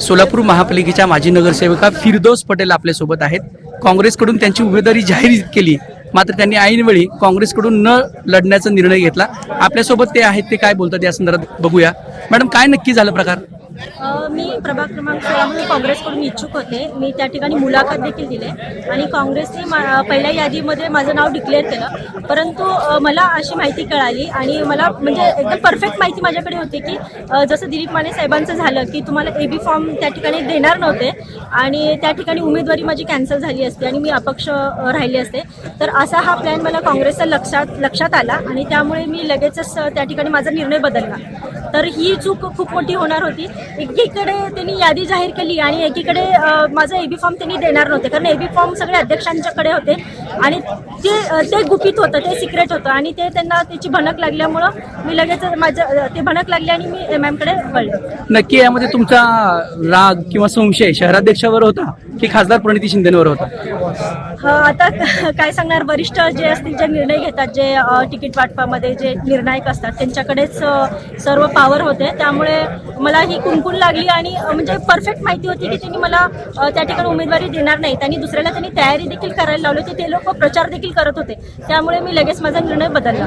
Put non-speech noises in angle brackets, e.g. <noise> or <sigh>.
सोलापूर महापालिकेच्या माजी नगरसेविका फिरदोस पटेल आपल्यासोबत आहेत. काँग्रेसकडून त्यांची उमेदवारी जाहीर केली. मात्र त्यांनी ऐनवेळी काँग्रेसकडून न लढण्याचा निर्णय घेतला. आपल्यासोबत ते आहेत ते काय बोलतात या संदर्भात बघूया. मॅडम काय नक्की झालं प्रकार? मी प्रभाग क्रमांक सोळामध्ये काँग्रेसकडून इच्छुक होते. मी त्या ठिकाणी मुलाखत देखील दिले. आणि काँग्रेसने मा- पहिल्या यादीमध्ये माझं नाव डिक्लेअर केलं. परंतु मला अशी माहिती कळाली आणि मला म्हणजे एकदम परफेक्ट माहिती माझ्याकडे होती की जसं दिलीप माने साहेबांचं झालं की तुम्हाला ए बी फॉर्म त्या ठिकाणी देणार नव्हते आणि त्या ठिकाणी उमेदवारी माझी कॅन्सल झाली असते आणि मी अपक्ष राहिले राहिली असते. तर असा हा प्लॅन मला काँग्रेसचा लक्षात लक्षात आला आणि त्यामुळे मी लगेचच त्या ठिकाणी माझा निर्णय बदलला. तर ही चूक खूप मोठी होणार होती. एकीकडे त्यांनी यादी जाहीर केली आणि एकीकडे माझं एबी फॉर्म त्यांनी देणार नव्हते. कारण एबी फॉर्म सगळे अध्यक्षांच्याकडे होते आणि ते ते गुपित होतं ते सिक्रेट होतं आणि ते त्यांना त्याची भनक लागल्यामुळं मी लगेच माझं ते भनक लागली आणि मी एम एमकडे वळले. नक्की यामध्ये तुमचा राग किंवा संशय शहराध्यक्षावर होता की खासदार प्रणिती शिंदेवर होता? हा, आता <laughs> काय सांगणार वरिष्ठ जे असतील जे निर्णय घेतात जे तिकीट वाटपामध्ये जे निर्णायक असतात त्यांच्याकडेच सर्व पावर होते. त्यामुळे मला ही कुणकुण लागली आणि म्हणजे परफेक्ट माहिती होती की त्यांनी मला त्या ठिकाणी उमेदवारी देणार नाहीत. आणि दुसऱ्याला त्यांनी तयारी देखील करायला लावली होती. ते लोक प्रचार देखील करत होते. त्यामुळे मी लगेच माझा निर्णय बदलला.